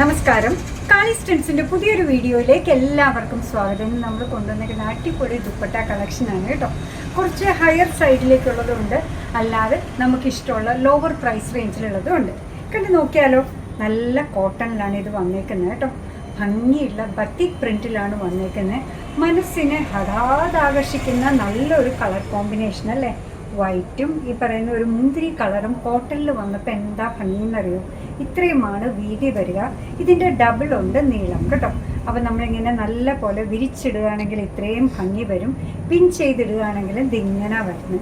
നമസ്കാരം. കാളി സ്റ്റൻസിന്റെ പുതിയൊരു വീഡിയോയിലേക്ക് എല്ലാവർക്കും സ്വാഗതം. നമ്മൾ കൊണ്ടുവന്നിരിക്കുന്ന അടിപൊളി ദുപ്പട്ട കളക്ഷനാണ് കേട്ടോ. കുറച്ച് ഹയർ സൈഡിലേക്കുള്ളതും ഉണ്ട് അല്ലാതെ നമുക്കിഷ്ടമുള്ള ലോവർ പ്രൈസ് റേഞ്ചിലുള്ളതും ഉണ്ട് കണ്ട് നോക്കിയാലോ? നല്ല കോട്ടണിലാണ് ഇത് വന്നേക്കുന്നത് കേട്ടോ. ഭംഗിയുള്ള ബത്തിക് പ്രിന്റിലാണ് വന്നേക്കുന്നത്. മനസ്സിനെ ഹഠാതാകർഷിക്കുന്ന നല്ലൊരു കളർ കോമ്പിനേഷൻ അല്ലേ? വൈറ്റും ഈ പറയുന്ന ഒരു മുന്തിരി കളറും കോട്ടണിൽ വന്നപ്പോൾ എന്താ ഭംഗിയെന്നറിയോ ഇത്രയുമാണ് വീതി വരിക. ഇതിന്റെ ഡബിൾ ഉണ്ട് നീളം കേട്ടോ. അപ്പോൾ നമ്മളിങ്ങനെ നല്ല പോലെ വിരിച്ചിടുകയാണെങ്കിൽ ഇത്രയും ഭംഗി വരും. പിൻ ചെയ്തിടുകയാണെങ്കിൽ ഇതിങ്ങനെ വരുന്നു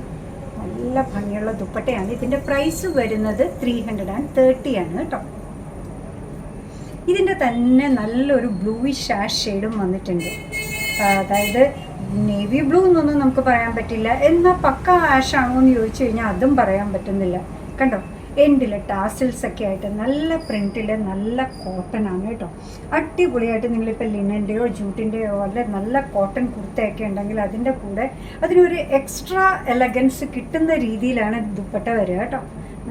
നല്ല ഭംഗിയുള്ള ദുപ്പട്ടയാണ്. ഇതിന്റെ പ്രൈസ് വരുന്നത് ത്രീ ഹൺഡ്രഡ് ആൻഡ് തേർട്ടി ആണ് കേട്ടോ. ഇതിന്റെ തന്നെ നല്ലൊരു ബ്ലൂയിഷ് ആഷ് ഷെയ്ഡും വന്നിട്ടുണ്ട്. അതായത് നേവി ബ്ലൂ എന്നൊന്നും നമുക്ക് പറയാൻ പറ്റില്ല. എന്നാൽ പക്ക ആഷ് എന്ന് ചോദിച്ചു കഴിഞ്ഞാൽ അതും പറയാൻ പറ്റുന്നില്ല. കണ്ടോ? എൻഡിൽ ടാസിൽസ് ഒക്കെ ആയിട്ട് നല്ല പ്രിന്റിൽ നല്ല കോട്ടൺ ആണ് കേട്ടോ. അടിപൊളിയായിട്ട് നിങ്ങളിപ്പോൾ ലിനന്റെയോ ജൂട്ടിന്റെയോ അല്ലെ നല്ല കോട്ടൺ കുർത്തയൊക്കെ ഉണ്ടെങ്കിൽ അതിന്റെ കൂടെ അതിനൊരു എക്സ്ട്രാ എലഗൻസ് കിട്ടുന്ന രീതിയിലാണ് ദുപ്പട്ട വരിക കേട്ടോ.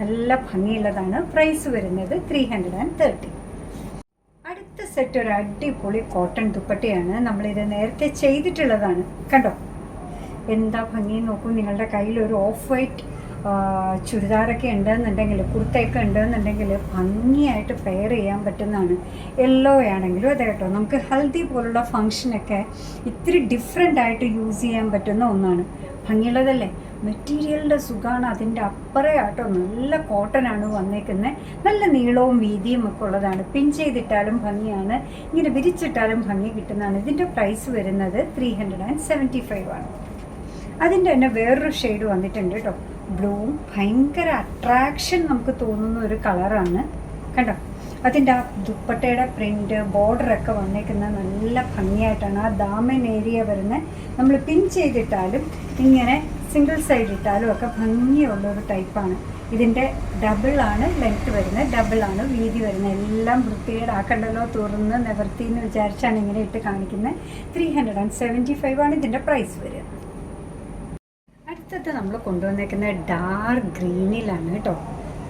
നല്ല ഭംഗിയുള്ളതാണ്. പ്രൈസ് വരുന്നത് ത്രീ ഹൺഡ്രഡ് ആൻഡ് തേർട്ടി അടുത്ത സെറ്റ് ഒരു അടിപൊളി കോട്ടൺ ദുപ്പട്ടയാണ്. നമ്മളിത് നേരത്തെ ചെയ്തിട്ടുള്ളതാണ്. കണ്ടോ? എന്താ ഭംഗി നോക്കൂ. നിങ്ങളുടെ കയ്യിൽ ഒരു ഓഫ് വൈറ്റ് ചുരിദാറൊക്കെ ഉണ്ടെന്നുണ്ടെങ്കിൽ കുർത്തയൊക്കെ ഉണ്ടെന്നുണ്ടെങ്കിൽ ഭംഗിയായിട്ട് പെയർ ചെയ്യാൻ പറ്റുന്നതാണ്. യെല്ലോ ആണെങ്കിലും അതെ കേട്ടോ. നമുക്ക് ഹൽദി പോലുള്ള ഫങ്ഷനൊക്കെ ഇത്തിരി ഡിഫറെന്റ് ആയിട്ട് യൂസ് ചെയ്യാൻ പറ്റുന്ന ഒന്നാണ്. ഭംഗിയുള്ളതല്ലേ? മെറ്റീരിയലിന്റെ സുഖമാണ് അതിന്റെ അപ്പറേ ആട്ടോ. നല്ല കോട്ടനാണ് വന്നേക്കുന്നത് നല്ല നീളവും വീതിയും ഒക്കെ ഉള്ളതാണ്. പിൻ ചെയ്തിട്ടാലും ഭംഗിയാണ്. ഇങ്ങനെ വിരിച്ചിട്ടാലും ഭംഗി കിട്ടുന്നതാണ്. ഇതിന്റെ പ്രൈസ് വരുന്നത് three hundred and seventy five ആണ്. അതിന്റെ തന്നെ വേറൊരു ഷെയ്ഡ് വന്നിട്ടുണ്ട് കേട്ടോ. ബ്ലൂവും ഭയങ്കര അട്രാക്ഷൻ നമുക്ക് തോന്നുന്ന ഒരു കളറാണ്. കണ്ടോ? അതിന്റെ ആ ദുപ്പട്ടയുടെ പ്രിന്റ് ബോർഡറൊക്കെ വന്നേക്കുന്ന നല്ല ഭംഗിയായിട്ടാണ്. ആ ദാമൻ ഏരിയ വരുന്നത് നമ്മൾ പിൻ ചെയ്തിട്ടാലും ഇങ്ങനെ സിംഗിൾ സൈഡ് ഇട്ടാലും ഒക്കെ ഭംഗിയുള്ള ഒരു ടൈപ്പാണ് ഇതിന്റെ ഡബിളാണ് ലെങ്ത് വരുന്നത്. ഡബിളാണ് വീതി വരുന്നത്. എല്ലാം വൃത്തികേടാക്കണ്ടല്ലോ തുറന്ന് നിവർത്തി എന്ന് വിചാരിച്ചാണ് ഇങ്ങനെ ഇട്ട് കാണിക്കുന്നത്. Three hundred and seventy five ആണ് ഇതിന്റെ പ്രൈസ് വരിക. അടുത്തത് നമ്മൾ കൊണ്ടുവന്നേക്കുന്ന ഡാർക്ക് ഗ്രീനിലാണ് കേട്ടോ.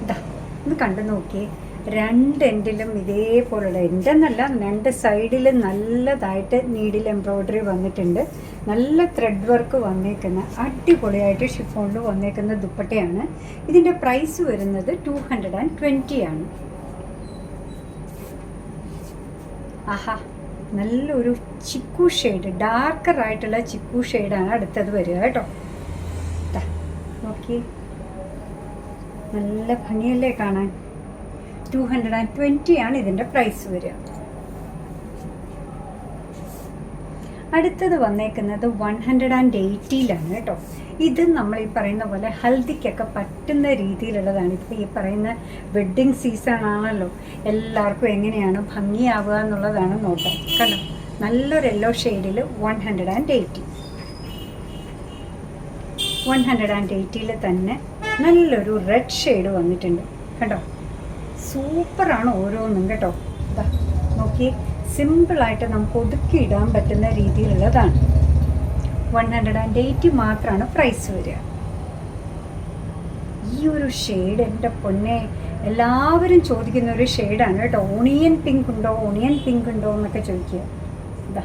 ഇതാ ഒന്ന് കണ്ടു നോക്കിയേ. രണ്ട് എൻഡിലും ഇതേപോലുള്ള എൻഡെന്നല്ല രണ്ട് സൈഡിലും നല്ലതായിട്ട് നീഡിൽ എംബ്രോയ്ഡറി വന്നിട്ടുണ്ട്. നല്ല ത്രെഡ് വർക്ക് വന്നേക്കുന്ന അടിപൊളിയായിട്ട് ഷിഫോണിൽ വന്നേക്കുന്ന ദുപ്പട്ടയാണ്. ഇതിന്റെ പ്രൈസ് വരുന്നത് ടു ഹൺഡ്രഡ് ആൻഡ് ട്വന്റി ആണ്. ആഹാ നല്ലൊരു ചിക്കു ഷെയ്ഡ് ഡാർക്കറായിട്ടുള്ള ചിക്കു ഷെയ്ഡാണ് അടുത്തത് വരിക കേട്ടോ. നോക്കിയേ നല്ല ഭംഗിയല്ലേ കാണാൻ. ടു ഹൺഡ്രഡ് ആൻഡ് ട്വന്റി ആണ് ഇതിന്റെ പ്രൈസ് വരിക. അടുത്തത് വന്നേക്കുന്നത് വൺ ഹൺഡ്രഡ് ആൻഡ് എയ്റ്റിയിലാണ് കേട്ടോ. ഇത് നമ്മൾ ഈ പറയുന്ന പോലെ ഹൽദിക്കൊക്കെ പറ്റുന്ന രീതിയിലുള്ളതാണ്. ഇപ്പോൾ ഈ പറയുന്ന വെഡ്ഡിങ് സീസൺ ആണല്ലോ. എല്ലാവർക്കും എങ്ങനെയാണ് ഭംഗിയാവുക എന്നുള്ളതാണ് നോട്ടം കണ്ടോ? നല്ലൊരു യെല്ലോ ഷെയ്ഡിൽ one hundred and eighty one hundred and എയ്റ്റിയിൽ തന്നെ നല്ലൊരു റെഡ് ഷെയ്ഡ് വന്നിട്ടുണ്ട്. കേട്ടോ സൂപ്പറാണ് ഓരോന്നും കേട്ടോ. ഇതാ നോക്കി. സിമ്പിളായിട്ട് നമുക്ക് ഒതുക്കിയിടാൻ പറ്റുന്ന രീതിയിലുള്ളതാണ്. വൺ ഹൺഡ്രഡ് ആൻഡ് എയ്റ്റി മാത്രമാണ് പ്രൈസ് വരിക. ഈ ഒരു ഷെയ്ഡ് എന്റെ പൊന്നെ എല്ലാവരും ചോദിക്കുന്ന ഒരു ഷെയ്ഡാണ് കേട്ടോ. ഓണിയൻ പിങ്ക് ഉണ്ടോ? ഓണിയൻ പിങ്ക് ഉണ്ടോ എന്നൊക്കെ ചോദിക്കുക ഇതാ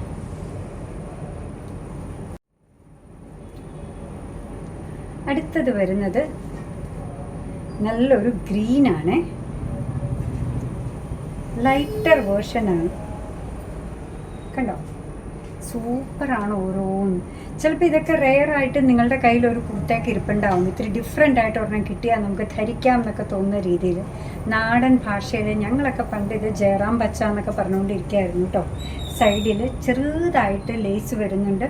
അടുത്തത് വരുന്നത് നല്ലൊരു ഗ്രീൻ ആണ് ലൈറ്റർ വേർഷൻ ആണ്. കണ്ടോ? സൂപ്പറാണ് ഓരോന്ന്. ചിലപ്പോൾ ഇതൊക്കെ റെയർ ആയിട്ട് നിങ്ങളുടെ കയ്യിൽ ഒരു കുർത്തയൊക്കെ ഇരിപ്പുണ്ടാവും. ഇത്തിരി ഡിഫറെന്റ് ആയിട്ട് ഒരെണ്ണം കിട്ടിയാൽ നമുക്ക് ധരിക്കാം എന്നൊക്കെ തോന്നുന്ന രീതിയിൽ. നാടൻ ഭാഷയിൽ ഞങ്ങളൊക്കെ പണ്ട് ഇത് ജയറാം ബച്ച എന്നൊക്കെ പറഞ്ഞുകൊണ്ടിരിക്കുകയായിരുന്നു കേട്ടോ സൈഡിൽ ചെറുതായിട്ട് ലേസ് വരുന്നുണ്ട്.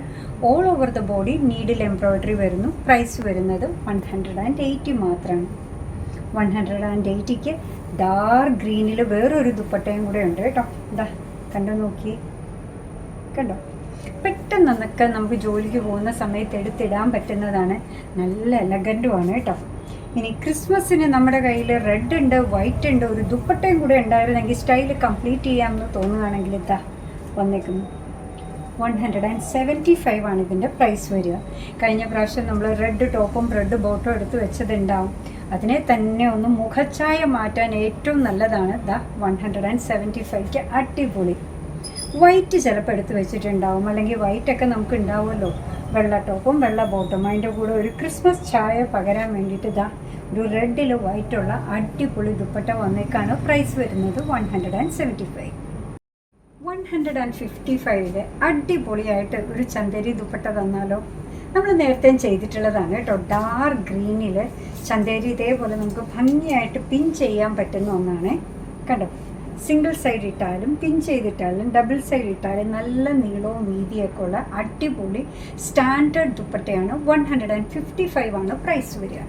All over the body needle embroidery വരുന്നു. പ്രൈസ് വരുന്നത് വൺ ഹൺഡ്രഡ് ആൻഡ് എയ്റ്റി മാത്രമാണ് വൺ ഹൺഡ്രഡ് ആൻഡ് എയ്റ്റിക്ക് ഡാർക്ക് ഗ്രീനിൽ വേറൊരു ദുപ്പട്ടയും കൂടെ ഉണ്ട് കേട്ടോ. ഇതാ കണ്ടു നോക്കി കണ്ടോ? പെട്ടെന്ന് എന്നൊക്കെ നമുക്ക് ജോലിക്ക് പോകുന്ന സമയത്ത് എടുത്തിടാൻ പറ്റുന്നതാണ്. നല്ല എലഗന്റുമാണ് കേട്ടോ. ഇനി ക്രിസ്മസിന് നമ്മുടെ കയ്യിൽ റെഡ് ഉണ്ട് വൈറ്റ് ഉണ്ട് ഒരു ദുപ്പട്ടയും കൂടെ ഉണ്ടായിരുന്നെങ്കിൽ സ്റ്റൈൽ കംപ്ലീറ്റ് ചെയ്യാമെന്ന് തോന്നുകയാണെങ്കിൽ ഇതാ വന്നേക്കുന്നു. One hundred and seventy five ആണ് ഇതിന്റെ പ്രൈസ് വരിക. കഴിഞ്ഞ പ്രാവശ്യം നമ്മൾ റെഡ് ടോപ്പും റെഡ് ബോട്ടും എടുത്ത് വെച്ചതുണ്ടാവും. അതിനെ തന്നെ ഒന്ന് മുഖച്ഛായ മാറ്റാൻ ഏറ്റവും നല്ലതാണ് the one hundred and seventy ഫൈവ്ക്ക് അടിപൊളി. വൈറ്റ് ചിലപ്പോൾ എടുത്ത് വെച്ചിട്ടുണ്ടാവും. അല്ലെങ്കിൽ വൈറ്റൊക്കെ നമുക്ക് ഉണ്ടാവുമല്ലോ വെള്ള ടോപ്പും വെള്ള ബോട്ടും അതിന്റെ കൂടെ ഒരു ക്രിസ്മസ് ചായ പകരാൻ വേണ്ടിയിട്ട് ഇതാ ഒരു റെഡിൽ വൈറ്റുള്ള അടിപൊളി ദുപ്പട്ട വന്നേക്കാണ് പ്രൈസ് വരുന്നത് one hundred and seventy five one hundred and fifty ഫൈവിൽ അടിപൊളിയായിട്ട് ഒരു ചന്ദരി ദുപ്പട്ട തന്നാലോ. നമ്മൾ നേരത്തെ ചെയ്തിട്ടുള്ളതാണ് കേട്ടോ. ഡാർക്ക് ഗ്രീനിൽ ചന്ദരി ഇതേപോലെ നമുക്ക് ഭംഗിയായിട്ട് പിൻ ചെയ്യാൻ പറ്റുന്ന ഒന്നാണ്. കണ്ടോ? സിംഗിൾ സൈഡ് ഇട്ടാലും പിൻ ചെയ്തിട്ടാലും ഡബിൾ സൈഡ് ഇട്ടാലും നല്ല നീളവും വീതിയൊക്കെ ഉള്ള അടിപൊളി സ്റ്റാൻഡേർഡ് ദുപ്പട്ടയാണ് one hundred and fifty five ആണ് പ്രൈസ് വരിക.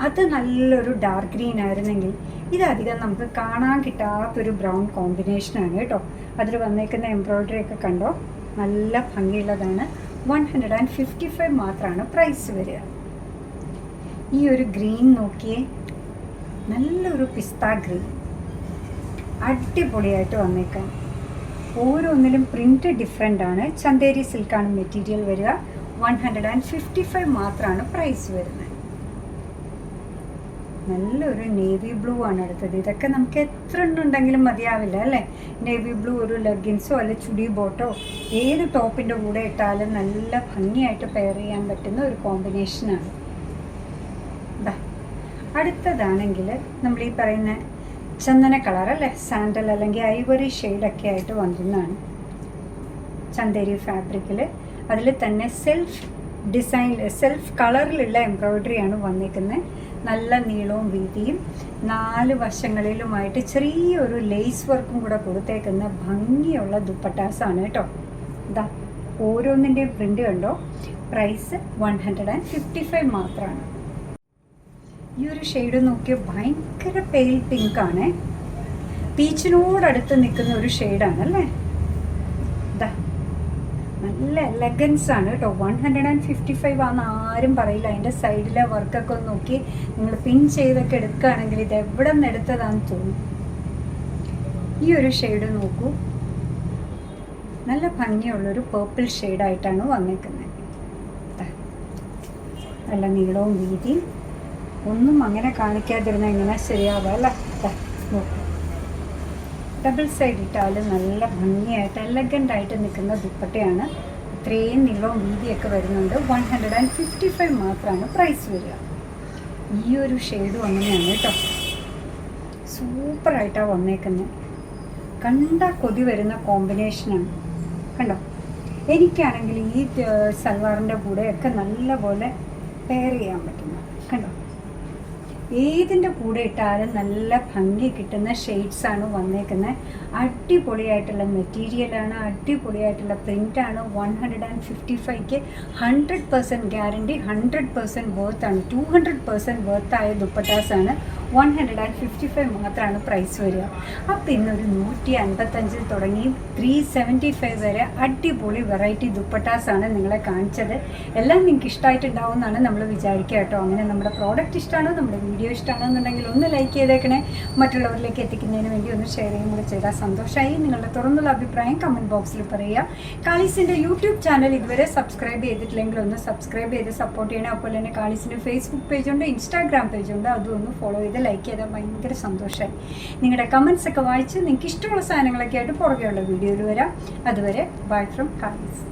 അത് നല്ലൊരു ഡാർക്ക് ഗ്രീൻ ആയിരുന്നെങ്കിൽ ഇതധികം നമുക്ക് കാണാൻ കിട്ടാത്തൊരു ബ്രൗൺ കോമ്പിനേഷനാണ് കേട്ടോ. അതിൽ വന്നേക്കുന്ന എംബ്രോയ്ഡറി ഒക്കെ കണ്ടോ? നല്ല ഭംഗിയുള്ളതാണ്. One hundred and fifty five മാത്രമാണ് പ്രൈസ് വരിക. ഈ ഒരു ഗ്രീൻ നോക്കിയേ നല്ലൊരു പിസ്ത ഗ്രീൻ. അടിപൊളിയായിട്ട് വന്നേക്കാം. ഓരോന്നിലും പ്രിന്റ് ഡിഫറെന്റ് ആണ്. ചന്തേരി സിൽക്കാണ് മെറ്റീരിയൽ വരിക. One hundred and fifty five മാത്രമാണ് പ്രൈസ് വരുന്നത്. നല്ലൊരു നേവി ബ്ലൂ ആണ് അടുത്തത്. ഇതൊക്കെ നമുക്ക് എത്ര ഉണ്ടെങ്കിലും മതിയാവില്ല അല്ലേ? നേവി ബ്ലൂ ഒരു ലെഗിൻസോ അല്ലെ ചുടി ബോട്ടോ ഏത് ടോപ്പിന്റെ കൂടെ ഇട്ടാലും നല്ല ഭംഗിയായിട്ട് പെയർ ചെയ്യാൻ പറ്റുന്ന ഒരു കോമ്പിനേഷനാണ് അടുത്തതാണെങ്കിൽ നമ്മൾ ഈ പറയുന്ന ചന്ദന കളർ അല്ലേ? സാൻഡൽ അല്ലെങ്കിൽ ഐവറി ഷെയ്ഡൊക്കെ ആയിട്ട് വന്നതാണ് ചന്ദേരി ഫാബ്രിക്കിൽ അതിൽ തന്നെ സെൽഫ് ഡിസൈൻ സെൽഫ് കളറിലുള്ള എംബ്രോയ്ഡറിയാണ് വന്നിരിക്കുന്നത് നല്ല നീളവും വീതിയും നാല് വശങ്ങളിലുമായിട്ട് ചെറിയൊരു ലേസ് വർക്കും കൂടെ കൊടുത്തേക്കുന്ന ഭംഗിയുള്ള ദുപ്പട്ടാസാണ് കേട്ടോ. ഇതാ ഓരോന്നിന്റെയും പ്രിന്റ് കണ്ടോ? Price one hundred and fifty five മാത്രമാണ് ഈ ഒരു ഷെയ്ഡ് നോക്കിയ ഭയങ്കര പെയിൽ പിങ്ക് ആണ്. പീച്ചിനോടടുത്ത് നിൽക്കുന്ന ഒരു ഷെയ്ഡാണ് അല്ലേ? നല്ല എലഗൻസ് ആണ് കേട്ടോ. One hundred and fifty five ആണെന്ന് ആരും പറയില്ല. അതിന്റെ സൈഡിലെ വർക്കൊക്കെ ഒന്ന് നോക്കി നിങ്ങൾ പിൻ ചെയ്തൊക്കെ എടുക്കുകയാണെങ്കിൽ ഇത് എവിടെ നിന്ന് എടുത്തതാണെന്ന് തോന്നും. ഈ ഒരു ഷെയ്ഡ് നോക്കൂ. നല്ല ഭംഗിയുള്ളൊരു പേർപ്പിൾ ഷെയ്ഡായിട്ടാണ് വന്നേക്കുന്നത്. നല്ല നീളവും വീതിയും ഒന്നും അങ്ങനെ കാണിക്കാതിരുന്ന ഇങ്ങനെ ശരിയാവുക അല്ല? നോക്കൂ. ഡബിൾ സൈഡ് ഇട്ടാലും നല്ല ഭംഗിയായിട്ട് എലഗന്റ് ആയിട്ട് നിൽക്കുന്ന ദുപ്പട്ടയാണ്. ഇത്രയും നീളവും വീതിയൊക്കെ വരുന്നുണ്ട്. One hundred and fifty five മാത്രമാണ് പ്രൈസ് വരിക. ഈ ഒരു ഷെയ്ഡും അങ്ങനെയാണ് കേട്ടോ. സൂപ്പറായിട്ടാണ് വന്നേക്കുന്നത് കണ്ട കൊതി വരുന്ന കോമ്പിനേഷനാണ് കണ്ടോ? എനിക്കാണെങ്കിൽ ഈ സൽവാറിന്റെ കൂടെയൊക്കെ നല്ലപോലെ പെയർ ചെയ്യാൻ പറ്റുന്ന കണ്ടോ? ഏതിന്റെ കൂടെ ഇട്ടാലും നല്ല ഭംഗി കിട്ടുന്ന ഷെയ്ഡ്സ് ആണ് വന്നേക്കുന്നത് അടിപൊളിയായിട്ടുള്ള മെറ്റീരിയലാണ് അടിപൊളിയായിട്ടുള്ള പ്രിന്റാണ് one hundred and fifty ഫൈവ്ക്ക് hundred percent guarantee hundred percent വർത്താണ് two hundred percent വർത്തായ ദുപ്പട്ടാസാണ് one hundred and fifty five മാത്രമാണ് പ്രൈസ് വരിക. അപ്പം ഇന്നൊരു നൂറ്റി അൻപത്തഞ്ചിൽ തുടങ്ങി ത്രീ സെവന്റി ഫൈവ് വരെ അടിപൊളി വെറൈറ്റി ദുപ്പട്ടാസാണ് നിങ്ങളെ കാണിച്ചത്. എല്ലാം നിങ്ങൾക്ക് ഇഷ്ടമായിട്ടുണ്ടാവും എന്നാണ് നമ്മൾ വിചാരിക്കുക കേട്ടോ. അങ്ങനെ നമ്മുടെ പ്രോഡക്റ്റ് ഇഷ്ടമാണോ നമ്മുടെ വീഡിയോ ഇഷ്ടമാണോ എന്നുണ്ടെങ്കിൽ ഒന്ന് ലൈക്ക് ചെയ്തേക്കണേ. മറ്റുള്ളവരിലേക്ക് എത്തിക്കുന്നതിന് വേണ്ടി ഒന്ന് ഷെയർ ചെയ്യും കൂടെ ചെയ്താൽ സന്തോഷമായി നിങ്ങളുടെ തുറന്നുള്ള അഭിപ്രായം കമന്റ് ബോക്സിൽ പറയുക. കാളിസിന്റെ യൂട്യൂബ് ചാനൽ ഇതുവരെ സബ്സ്ക്രൈബ് ചെയ്തിട്ടില്ലെങ്കിൽ ഒന്ന് സബ്സ്ക്രൈബ് ചെയ്ത് സപ്പോർട്ട് ചെയ്യണം. അതുപോലെ തന്നെ കാളിസിന്റെ ഫേസ്ബുക്ക് പേജുണ്ട് ഇൻസ്റ്റാഗ്രാം പേജുണ്ട് അതും ഒന്ന് ഫോളോ ചെയ്ത് ലൈക്ക് ചെയ്താൽ ഭയങ്കര സന്തോഷമായി നിങ്ങളുടെ കമൻസ് ഒക്കെ വായിച്ച് നിങ്ങൾക്ക് ഇഷ്ടമുള്ള സാധനങ്ങളൊക്കെ ആയിട്ട് പുറകെയുള്ള വീഡിയോയിൽ വരാം. അതുവരെ ബൈ ഫ്രം കാളിസ്